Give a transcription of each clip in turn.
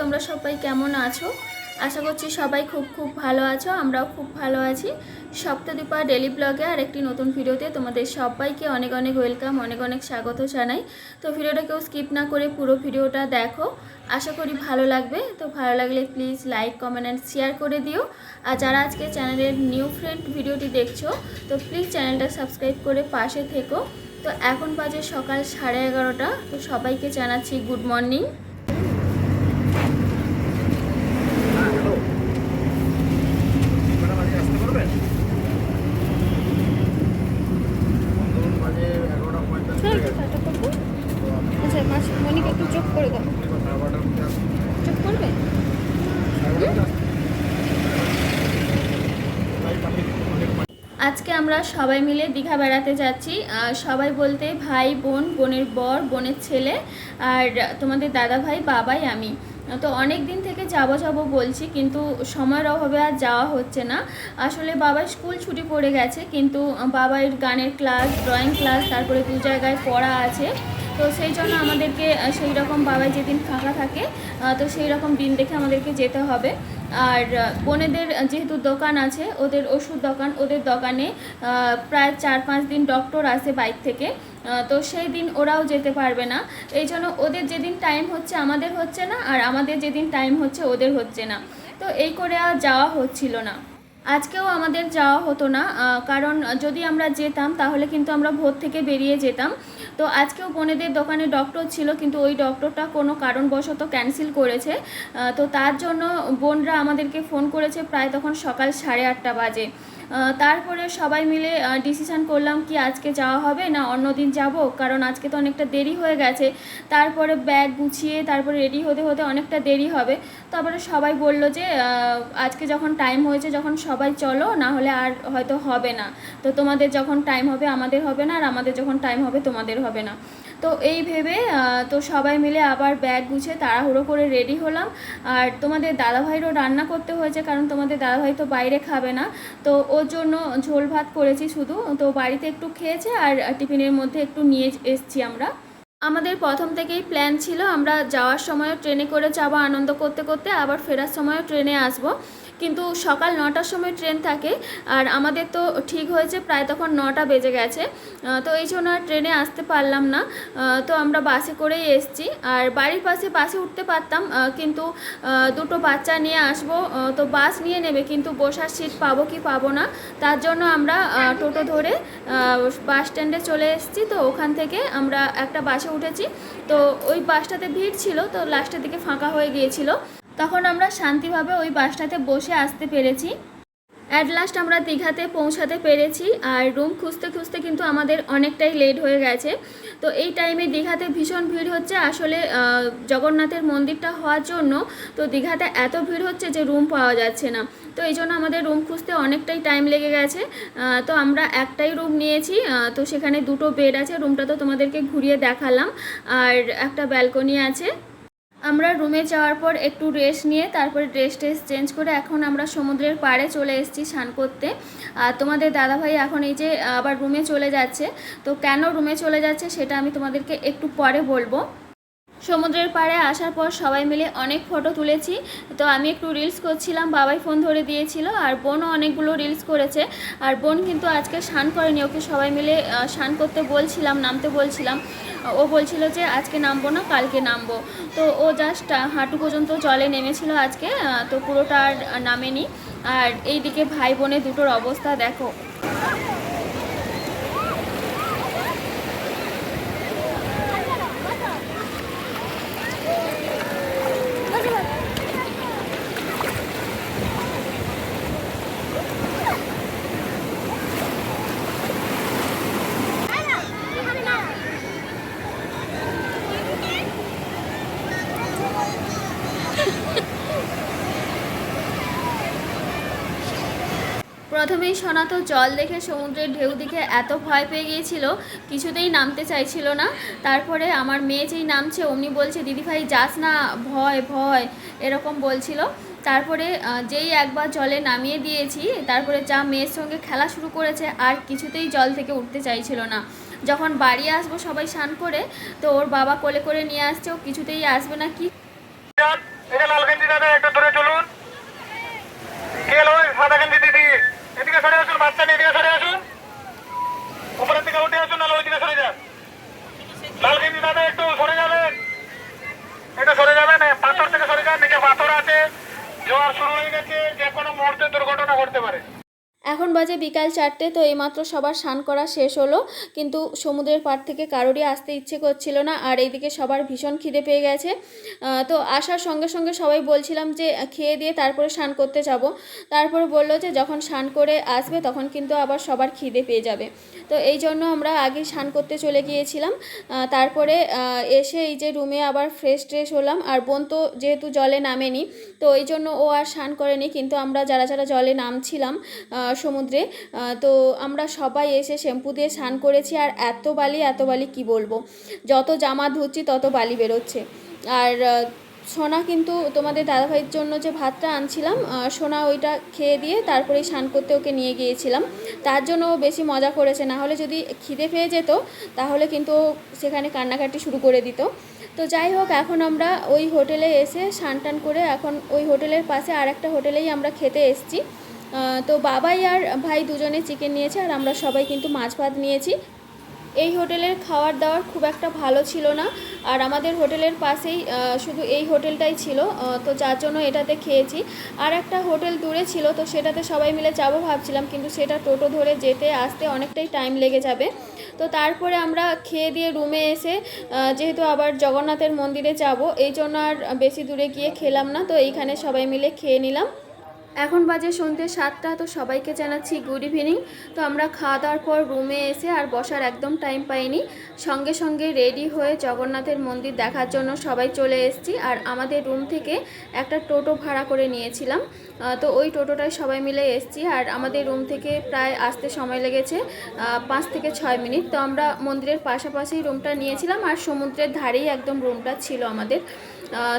তোমরা সবাই কেমন আছো? আশা করছি সবাই খুব খুব ভালো আছো, আমরাও খুব ভালো আছি। সপ্তদীপা ডেলি ব্লগে আর একটি নতুন ভিডিওতে তোমাদের সবাইকে অনেক অনেক ওয়েলকাম, অনেক অনেক স্বাগত জানাই। তো ভিডিওটা কেউ স্কিপ না করে পুরো ভিডিওটা দেখো। আশা করি ভালো লাগবে। তো ভালো লাগলে please like, comment and share করে দিও। আর যারা আজকে চ্যানেলের নিউ ফ্রেন্ড ভিডিওটি দেখছ, তো প্লিজ চ্যানেলটা সাবস্ক্রাইব করে পাশে থেকো। তো এখন বাজে সকাল সাড়ে এগারোটা। তো সবাইকে জানাচ্ছি গুড মর্নিং হ্যাঁ হ্যালো ম্যাডাম আজকে আসতে পারবেন ধরুন বাজে এগারোটা পঁয়তাল্লিশ হয়ে গেছে তো আপনি আচ্ছা মাস মনিকে একটু চোখ করে দাও আপনি বা সাড়ে বারোটার মধ্যে আসুন চোখ করবে সাড়ে বারোটার মধ্যে আসুন লাইট পাঠিয়ে দিন অনেক আজকে আমরা সবাই মিলে দীঘা বেড়াতে যাচ্ছি। সবাই বলতে ভাই, বোন, বোনের বর, বোনের ছেলে আর তোমাদের দাদা ভাই, বাবাই, আমি। তো অনেক দিন থেকে যাব যাব বলছি কিন্তু সময়ের অভাবে আর যাওয়া হচ্ছে না। আসলে বাবা স্কুল ছুটি পড়ে গেছে কিন্তু বাবার গানের ক্লাস, ড্রয়িং ক্লাস, তারপরে দু জায়গায় পড়া আছে। তো সেই জন্য আমাদেরকে সেই রকম বাবাই যেদিন ফাঁকা থাকে তো সেই রকম দিন দেখে আমাদেরকে যেতে হবে। আর বোনেদের যেহেতু দোকান আছে, ওদের ওষুধ দোকান, ওদের দোকানে প্রায় চার পাঁচ দিন ডক্টর আসে বাইক থেকে তো সেই দিন ওরাও যেতে পারবে না। এই জন্য ওদের যেদিন টাইম হচ্ছে আমাদের হচ্ছে না, আর আমাদের যেদিন টাইম হচ্ছে ওদের হচ্ছে না। তো এই করে আর যাওয়া হচ্ছিল না। আজকেও আমাদের যাওয়া হতো না কারণ যদি আমরা যেতাম তাহলে কিন্তু আমরা ভোর থেকে বেরিয়ে যেতাম। তো আজকেও বোনেদের দোকানে ডক্টর ছিল, কিন্তু ওই ডক্টরটা কোনো কারণবশত ক্যান্সেল করেছে। তো তার জন্য বোনরা আমাদেরকে ফোন করেছে প্রায় তখন সকাল সাড়ে আটটা বাজে। তারপরে সবাই মিলে ডিসিশন করলাম কি আজকে যাওয়া হবে না অন্য দিন যাব, কারণ আজকে তো অনেকটা দেরি হয়ে গেছে। তারপরে ব্যাগ গুছিয়ে, তারপরে রেডি হতে হতে অনেকটা দেরি হবে। তারপরে সবাই বলল যে আজকে যখন টাইম হয়েছে, যখন সবাই চলো, না হলে আর হয়তো হবে না। তো তোমাদের যখন টাইম হবে, আমাদের হবে না, আর আমাদের যখন টাইম হবে, তোমাদের হবে না। তো এই ভেবে তো সবাই মিলে আবার ব্যাগ গুছিয়ে তাড়াহুড়ো করে রেডি হলাম। আর তোমাদের দাদাভাইরও রান্না করতে হয়েছে, কারণ তোমাদের দাদাভাই তো বাইরে খাবে না। তো ওর জন্য ঝোল ভাত করেছি শুধু। তো বাড়িতে একটু খেয়েছে আর টিফিনের মধ্যে একটু নিয়ে এসছি আমরা। আমাদের প্রথম থেকেই প্ল্যান ছিল, আমরা যাওয়ার সময় ট্রেনে করে যাব আনন্দ করতে করতে, আবার ফেরার সময়ও ট্রেনে আসব। কিন্তু সকাল নটার সময় ট্রেন থাকে, আর আমাদের তো ঠিক হয়েছে প্রায় তখন নটা বেজে গেছে। তো এই জন্য আর ট্রেনে আসতে পারলাম না। তো আমরা বাসে করেই এসছি। আর বাড়ির পাশে বাসে উঠতে পারতাম কিন্তু দুটো বাচ্চা নিয়ে আসব তো বাস নিয়ে নেবে, কিন্তু বসার সিট পাবো কি পাবো না, তার জন্য আমরা টোটো ধরে বাস স্ট্যান্ডে চলে এসেছি। তো ওখান থেকে আমরা একটা বাসে উঠেছি। তো ওই বাসটাতে ভিড় ছিল, তো লাস্টের দিকে ফাঁকা হয়ে গিয়েছিল। তখন আমরা শান্তিভাবে ওই বাসটাতে বসে আসতে পেরেছি। অ্যাট লাস্ট আমরা দীঘাতে পৌঁছাতে পেরেছি আর রুম খুঁজতে খুঁজতে কিন্তু আমাদের অনেকটাই লেট হয়ে গেছে। তো এই টাইমে দীঘাতে ভীষণ ভিড় হচ্ছে। আসলে জগন্নাথের মন্দিরটা হওয়ার জন্য তো দীঘাতে এত ভিড় হচ্ছে যে রুম পাওয়া যাচ্ছে না। তো এই জন্য আমাদের রুম খুঁজতে অনেকটাই টাইম লেগে গেছে। তো আমরা একটাই রুম নিয়েছি। তো সেখানে দুটো বেড আছে। রুমটা তো তোমাদেরকে ঘুরিয়ে দেখালাম। আর একটা ব্যালকনি আছে। আমরা রুমে যাওয়ার পর একটু রেস্ট নিয়ে তারপরে ড্রেস ট্রেস চেঞ্জ করে এখন আমরা সমুদ্রের পাড়ে চলে এসেছি স্নান করতে। আর তোমাদের দাদাভাই এখন এই যে আবার রুমে চলে যাচ্ছে, তো কেন রুমে চলে যাচ্ছে সেটা আমি তোমাদেরকে একটু পরে বলব। সমুদ্রের পাড়ে আসার পর সবাই মিলে অনেক ফটো তুলেছি। তো আমি একটু রিলস করছিলাম, বাবাই ফোন ধরে দিয়েছিল আর বোনও অনেকগুলো রিলস করেছে। আর বোন কিন্তু আজকে স্নান করেনি, ওকে সবাই মিলে স্নান করতে বলছিলাম, নামতে বলছিলাম। ও বলছিল যে আজকে নামবো না, কালকে নামবো। তো ও জাস্ট হাঁটু পর্যন্ত জলে নেমেছিল আজকে তো পুরোটা আর নামেনি। আর এইদিকে ভাই বোনের দুটোর অবস্থা দেখো। প্রথমেই সনাত জল দেখে সমুদ্রের ঢেউ দেখে এত ভয় পেয়ে গিয়েছিল, কিছুতেই নামতে চাইছিল না। তারপরে আমার মেয়ে যেই নামছে, অমনি বলছে দিদিভাই যাস না, ভয় ভয়, এরকম বলছিল। তারপরে যেই একবার জলে নামিয়ে দিয়েছি, তারপরে যা মেয়ের সঙ্গে খেলা শুরু করেছে, আর কিছুতেই জল থেকে উঠতে চাইছিল না। যখন বাড়ি আসব সবাই স্নান করে, তো ওর বাবা কোলে করে নিয়ে আসছে, ও কিছুতেই আসবে না, কি এই যে লাল গেঞ্জি দাদা চলুন। কে এলো ওই সাদা দিদি। এদিকে সরে আসুন, বাচ্চা নিয়ে এদিকে সরে আসুন। উপরের দিকে উঠে আসুন, নাহলে ওইদিকে সরে যান। লাল দাদা একটু সরে যাবেন। একটু সরে যাবেন পাথর থেকে সরে যান নিচে পাথর আছে। জোয়ার শুরু হয়ে গেছে, যে কোনো মুহূর্তে দুর্ঘটনা ঘটতে পারে। এখন বাজে বিকাল চারটে, তো এইমাত্র সবার স্নান করা শেষ হলো। কিন্তু সমুদ্রের পাড় থেকে কারোরই আসতে ইচ্ছে করছিল না, আর এইদিকে সবার ভীষণ খিদে পেয়ে গেছে। তো আসার সঙ্গে সঙ্গে সবাই বলছিলাম যে, খেয়ে দিয়ে তারপরে স্নান করতে যাব। তারপরে বলল যে, যখন স্নান করে আসবে, তখন কিন্তু আবার সবার খিদে পেয়ে যাবে। তো এই জন্য আমরা আগে স্নান করতে চলে গিয়েছিলাম। তারপরে এসে এই যে রুমে আবার ফ্রেশ ট্রেশ হলাম। আর বোন তো যেহেতু জলে নামেনি, তো এই জন্য ও আর স্নান করেনি। কিন্তু আমরা যারা যারা জলে নামছিলাম সমুদ্রে তো আমরা সবাই এসে শ্যাম্পু দিয়ে স্নান করেছি আর এত বালি এত বালি কি বলব? যত জামা ধুচ্ছি তত বালি বেরোচ্ছে। আর সোনা কিন্তু তোমাদের দাদাভাইয়ের জন্য যে ভাতটা আনছিলাম সোনা ওইটা খেয়ে দিয়ে তারপরে স্নান করতে ওকে নিয়ে গিয়েছিলাম। তার জন্য ও বেশি মজা করেছে, না হলে যদি খিদে পেয়ে যেত, তাহলে কিন্তু সেখানে কান্নাকাটি শুরু করে দিত। তো যাই হোক, এখন আমরা ওই হোটেলে এসে স্নান টান করে এখন ওই হোটেলের পাশে আর একটা হোটেলেই আমরা খেতে এসেছি। তো বাবাই আর ভাই দুজনে চিকেন নিয়েছে আর আমরা সবাই কিন্তু মাছ ভাত নিয়েছি। এই হোটেলের খাওয়ার দাওয়ার খুব একটা ভালো ছিল না, আর আমাদের হোটেলের পাশেই শুধু এই হোটেলটাই ছিল তো যার জন্য এটাতে খেয়েছি। আর একটা হোটেল দূরে ছিল, তো সেটাতে সবাই মিলে যাব ভাবছিলাম, কিন্তু সেটা টোটো ধরে যেতে আসতে অনেকটাই টাইম লেগে যাবে। তো তারপরে আমরা খেয়ে দিয়ে রুমে এসে যেহেতু আবার জগন্নাথের মন্দিরে যাব, এই জন্য আর বেশি দূরে গিয়ে খেলাম না, তো এইখানে সবাই মিলে খেয়ে নিলাম। এখন বাজে সন্ধ্যে সাতটা, তো সবাইকে জানাচ্ছি গুড ইভিনিং তো আমরা খাওয়া দাওয়ার পর রুমে এসে আর বসার একদম টাইম পাইনি। সঙ্গে সঙ্গে রেডি হয়ে জগন্নাথের মন্দির দেখার জন্য সবাই চলে এসেছি। আর আমাদের রুম থেকে একটা টোটো ভাড়া করে নিয়েছিলাম। তো ওই টোটোটায় সবাই মিলে এসেছি। আর আমাদের রুম থেকে প্রায় আসতে সময় লেগেছে পাঁচ থেকে ছয় মিনিট। তো আমরা মন্দিরের পাশাপাশি রুমটা নিয়েছিলাম। আর সমুদ্রের ধারেই একদম রুমটা ছিল আমাদের।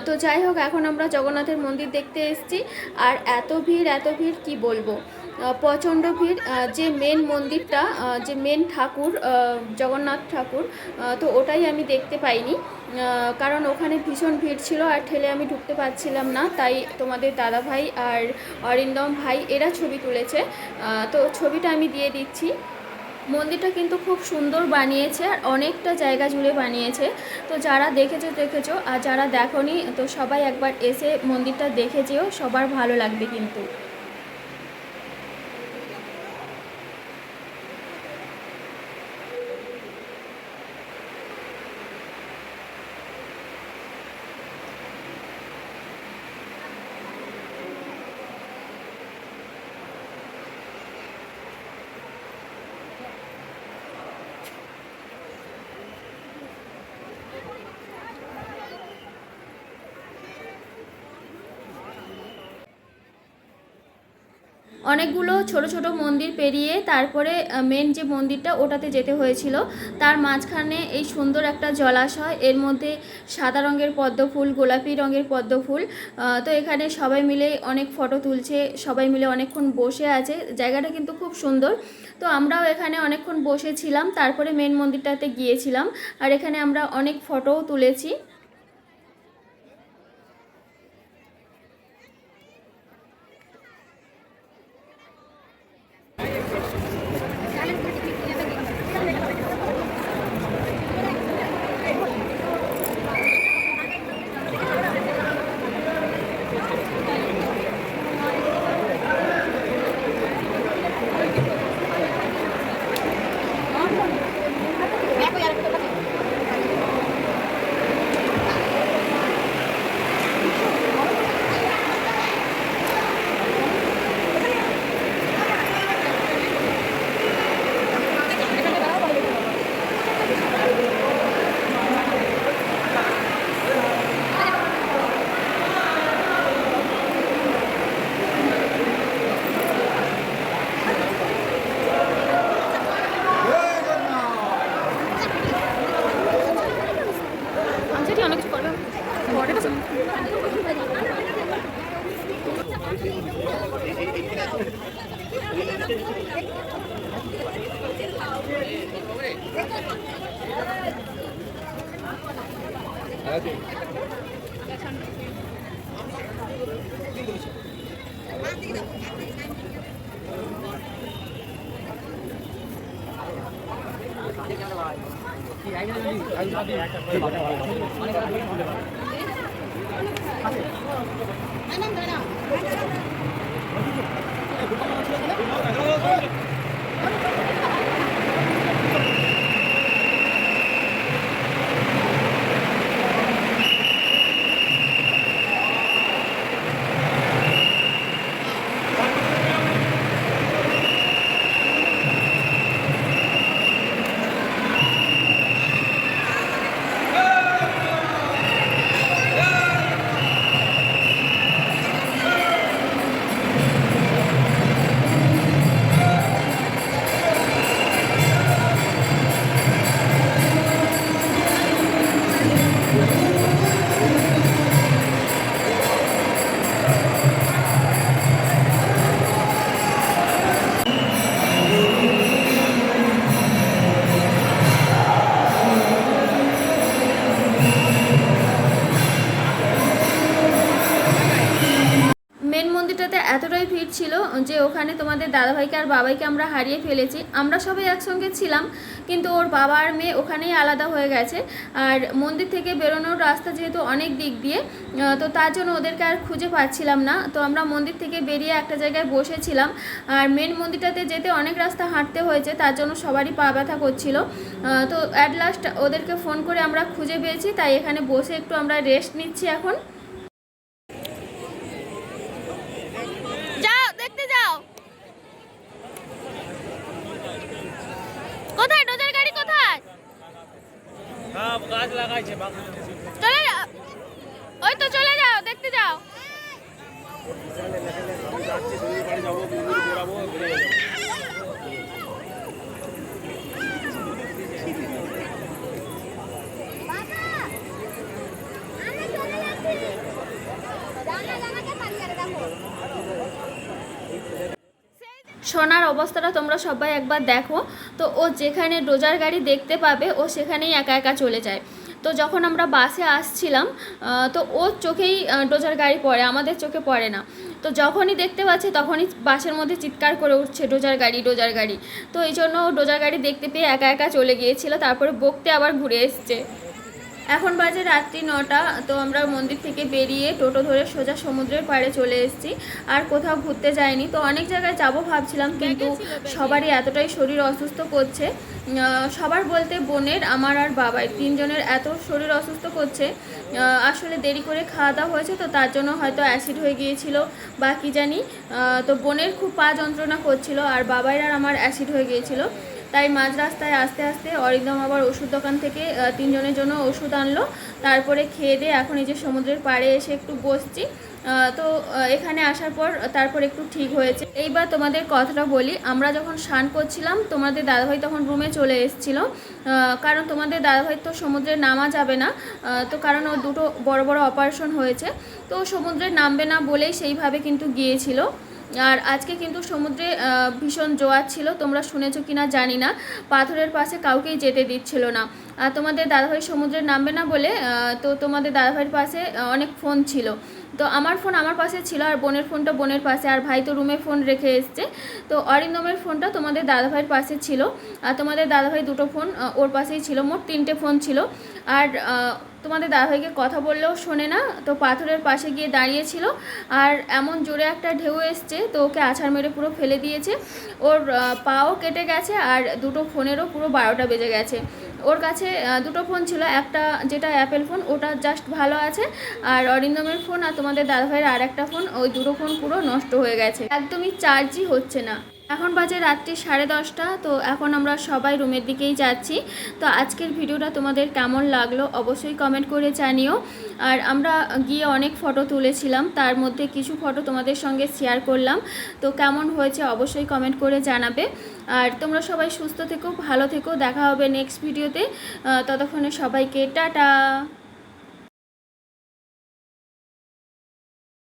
তো যাই হোক, এখন আমরা জগন্নাথের মন্দির দেখতে এসেছি। আর এত ভিড় এত ভিড়, কি বলব? প্রচণ্ড ভিড়। যে মেন মন্দিরটা যে মেন ঠাকুর জগন্নাথ ঠাকুর তো ওটাই আমি দেখতে পাইনি। কারণ ওখানে ভীষণ ভিড় ছিল আর ঠেলে আমি ঢুকতে পারছিলাম না। তাই তোমাদের দাদা ভাই আর অরিন্দম ভাই, এরা ছবি তুলেছে। তো ছবিটা আমি দিয়ে দিচ্ছি। মন্দিরটা কিন্তু খুব সুন্দর বানিয়েছে আর অনেকটা জায়গা জুড়ে বানিয়েছে। তো যারা দেখেছ দেখেছ আর যারা দেখোনি, তো সবাই একবার এসে মন্দিরটা দেখে যেও, সবার ভালো লাগবে কিন্তু। অনেকগুলো ছোট ছোট মন্দির পেরিয়ে তারপরে মেন যে মন্দিরটা ওটাতে যেতে হয়েছিল, তার মাঝখানে এই সুন্দর একটা জলাশয়, এর মধ্যে সাদা রঙের পদ্ম ফুল গোলাপি রঙের পদ্ম ফুল তো এখানে সবাই মিলে অনেক ফটো তুলছে, সবাই মিলে অনেকক্ষণ বসে আছে, জায়গাটা কিন্তু খুব সুন্দর। তো আমরাও এখানে অনেকক্ষণ বসেছিলাম, তারপরে মেন মন্দিরটাতে গিয়েছিলাম, আর এখানে আমরা অনেক ফটোও তুলেছি। মেন তোমাদের দাদাভাইকে আর বাবাইকে আমরা হারিয়ে ফেলেছি। আমরা সবাই একসঙ্গে ছিলাম, কিন্তু ওর বাবা আর মেয়ে ওখানেই আলাদা হয়ে গেছে। আর মন্দির থেকে বেরোনোর রাস্তা যেহেতু অনেক দিক দিয়ে তো তার জন্য ওদেরকে আর খুঁজে পাচ্ছিলাম না। তো আমরা মন্দির থেকে বেরিয়ে একটা জায়গায় বসেছিলাম। আর মেন মন্দিরটাতে যেতে অনেক রাস্তা হাঁটতে হয়েছে, তার জন্য সবারই পা ব্যথা করছিল। তো অ্যাট লাস্ট ওদেরকে ফোন করে আমরা খুঁজে পেয়েছি, তাই এখানে বসে একটু আমরা রেস্ট নিচ্ছি এখন যাও দেখতে যাও কোথায় ডোজার গাড়ি কোথায় সব গাছ লাগাইছে বাগানে চলে যাও ওই তো চলে যাও দেখতে যাও সোনার অবস্থাটা তোমরা সবাই একবার দেখো। তো ও যেখানে ডোজার গাড়ি দেখতে পাবে, ও সেখানেই একা একা চলে যায়। তো যখন আমরা বাসে আসছিলাম তো ওর চোখেই ডোজার গাড়ি পড়ে, আমাদের চোখে পড়ে না। তো যখনই দেখতে পাচ্ছে তখনই বাসের মধ্যে চিৎকার করে উঠছে, ডোজার গাড়ি ডোজার গাড়ি। তো এই জন্য ডোজার গাড়ি দেখতে পেয়ে একা একা চলে গিয়েছিল, তারপরে বকতে আবার ঘুরে এসছে। এখন বাজে রাত্রি নটা তো আমরা মন্দির থেকে বেরিয়ে টোটো ধরে সোজা সমুদ্রের পাড়ে চলে এসেছি। আর কোথাও ঘুরতে যাইনি তো অনেক জায়গায় যাব ভাবছিলাম কিন্তু সবারই এতটাই শরীর অসুস্থ করছে। সবার বলতে বোনের আমার আর বাবাই তিনজনের এত শরীর অসুস্থ করছে। আসলে দেরি করে খাওয়া দাওয়া হয়েছে তো তার জন্য হয়তো অ্যাসিড হয়ে গিয়েছিল বা কি জানি। তো বোনের খুব পা যন্ত্রণা করছিল আর বাবাইর আর আমার অ্যাসিড হয়ে গিয়েছিল। তাই মাঝ রাস্তায় আস্তে আস্তে অরিন্দম আবার ওষুধ দোকান থেকে তিনজনের জন্য ওষুধ আনলো। তারপরে খেয়ে দিয়ে এখন এই যে সমুদ্রের পাড়ে এসে একটু বসছি। তো এখানে আসার পর তারপর একটু ঠিক হয়েছে। এইবার তোমাদের কথাটা বলি, আমরা যখন স্নান করছিলাম, তোমাদের দাদাভাই তখন রুমে চলে এসেছিল। কারণ তোমাদের দাদাভাই তো সমুদ্রে নামা যাবে না। তো কারণ ওর দুটো বড় বড় অপারেশন হয়েছে। তো সমুদ্রে নামবে না বলেই সেইভাবে কিন্তু গিয়েছিল। আর আজকে কিন্তু সমুদ্রে ভীষণ জোয়ার ছিল, তোমরা শুনেছো কিনা জানি না। পাথরের পাশে কাউকেই যেতে দিচ্ছিল না। আর তোমাদের দাদাভাই সমুদ্রে নামবে না বলে তো তোমাদের দাদাভাইয়ের পাশে অনেক ফোন ছিল। তো আমার ফোন আমার পাশে ছিল আর বোনের ফোনটা বোনের পাশে, আর ভাই তো রুমে ফোন রেখে এসছে। তো অরিন্দমের ফোনটা তোমাদের দাদাভাইয়ের পাশে ছিল। আর তোমাদের দাদাভাই দুটো ফোন ওর পাশেই ছিল, মোট তিনটে ফোন ছিল। আর তোমাদের দাদাভাইকে কথা বললেও শোনে না, তো পাথরের পাশে গিয়ে দাঁড়িয়েছিল আর এমন জোরে একটা ঢেউ এসছে, তো ওকে আছাড় মেরে পুরো ফেলে দিয়েছে। ওর পাও কেটে গেছে আর দুটো ফোনেরও পুরো বারোটা বেজে গেছে। ওর কাছে দুটো ফোন ছিল, একটা যেটা অ্যাপেল ফোন, ওটা জাস্ট ভালো আছে। আর অরিন্দমের ফোন আর তোমাদের দাদাভাইয়ের আর একটা ফোন, ওই দুটো ফোন পুরো নষ্ট হয়ে গেছে। একদমই চার্জই হচ্ছে না। এখন বাজে রাত্রি সাড়ে দশটা, তো এখন আমরা সবাই রুমের দিকেই যাচ্ছি। তো আজকের ভিডিওটা তোমাদের কেমন লাগল অবশ্যই কমেন্ট করে জানিও। আর আমরা গিয়ে অনেক ফটো তুলেছিলাম, তার মধ্যে কিছু ফটো তোমাদের সঙ্গে শেয়ার করলাম। তো কেমন হয়েছে অবশ্যই কমেন্ট করে জানাবে। আর তোমরা সবাই সুস্থ থেকো, ভালো থেকো, দেখা হবে নেক্সট ভিডিওতে ততক্ষণে সবাইকে টাটা।